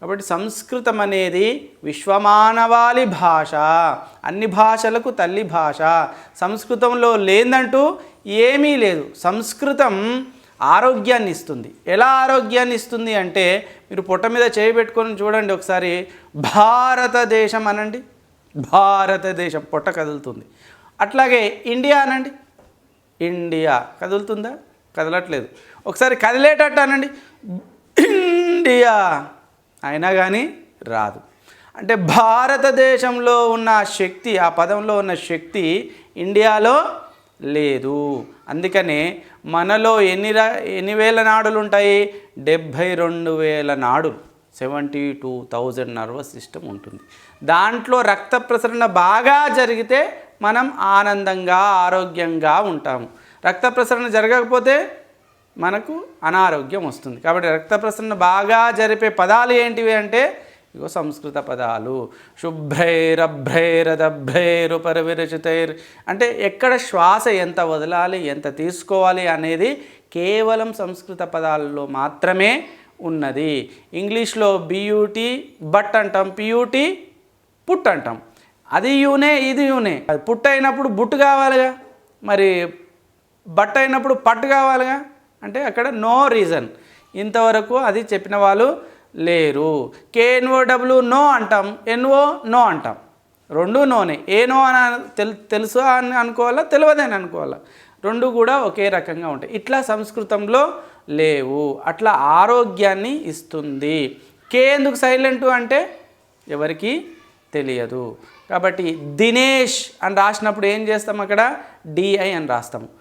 కాబట్టి సంస్కృతం అనేది విశ్వమానవాళి భాష అన్ని భాషలకు తల్లి భాష. సంస్కృతంలో లేదంటూ ఏమీ లేదు. సంస్కృతం ఆరోగ్యాన్ని ఇస్తుంది. ఎలా ఆరోగ్యాన్ని ఇస్తుంది అంటే మీరు పొట్ట మీద చేయి పెట్టుకొని చూడండి ఒకసారి. భారతదేశం అనండి. భారతదేశం పొట్ట కదులుతుంది. అట్లాగే ఇండియా అనండి. ఇండియా కదులుతుందా? కదలట్లేదు. ఒకసారి కదిలేటట్టు అనండి. ఇండియా. అయినా కానీ రాదు. అంటే భారతదేశంలో ఉన్న శక్తి ఆ పదంలో ఉన్న శక్తి ఇండియాలో లేదు. అందుకనే మనలో ఎన్ని రా ఎన్ని వేల నాడులు ఉంటాయి డెబ్భై రెండు వేల నాడులు. Seventy two thousand nervous system ఉంటుంది. దాంట్లో రక్త ప్రసరణ బాగా జరిగితే మనం ఆనందంగా ఆరోగ్యంగా ఉంటాము. రక్త ప్రసరణ జరగకపోతే మనకు అనారోగ్యం వస్తుంది. కాబట్టి రక్త ప్రసరణ బాగా జరిపే పదాలు ఏంటివి అంటే ఇగో సంస్కృత పదాలు. శుభ్రైరభ్రైరదభ్రైరు పరివిరచితైర్ అంటే ఎక్కడ శ్వాస ఎంత వదలాలి ఎంత తీసుకోవాలి అనేది కేవలం సంస్కృత పదాలలో మాత్రమే ఉన్నది. ఇంగ్లీష్లో బియూటీ బట్ అంటాం పియూటీ పుట్ అంటాం. అది యూనే ఇది యూనే. అది పుట్ అయినప్పుడు బుట్టు కావాలిగా మరి బట్ అయినప్పుడు పట్టు కావాలిగా? అంటే అక్కడ నో రీజన్ ఇంతవరకు అది చెప్పిన వాళ్ళు లేరు. K N O W no అంటాం ఎన్ఓ నో అంటాం. రెండు నోనే ఏ నో అని తెలు తెలుసు అని అనుకోవాలా? తెలియదని అనుకోవాలా? రెండు కూడా ఒకే రకంగా ఉంటాయి. ఇట్లా సంస్కృతంలో లేవు. అట్లా ఆరోగ్యాన్ని ఇస్తుంది. కే ఎందుకు సైలెంట్ అంటే ఎవరికి తెలియదు. కాబట్టి దినేష్ అని రాసినప్పుడు ఏం చేస్తాం అక్కడ? డిఐ అని రాస్తాము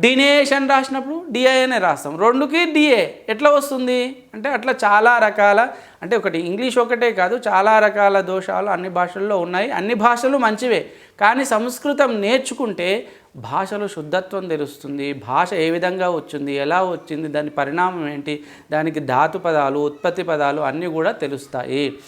డినేషన్ అని రాసినప్పుడు డిఏ అనే రాస్తాం. రెండుకి డిఏ ఎట్లా వస్తుంది? అంటే అట్లా చాలా రకాల అంటే ఒకటి ఇంగ్లీష్ ఒకటే కాదు చాలా రకాల దోషాలు అన్ని భాషల్లో ఉన్నాయి. అన్ని భాషలు మంచివే. కానీ సంస్కృతం నేర్చుకుంటే భాషలో శుద్ధత్వం తెలుస్తుంది భాష ఏ విధంగా వచ్చింది ఎలా వచ్చింది దాని పరిణామం ఏంటి దానికి ధాతు పదాలు ఉత్పత్తి పదాలు అన్నీ కూడా తెలుస్తాయి.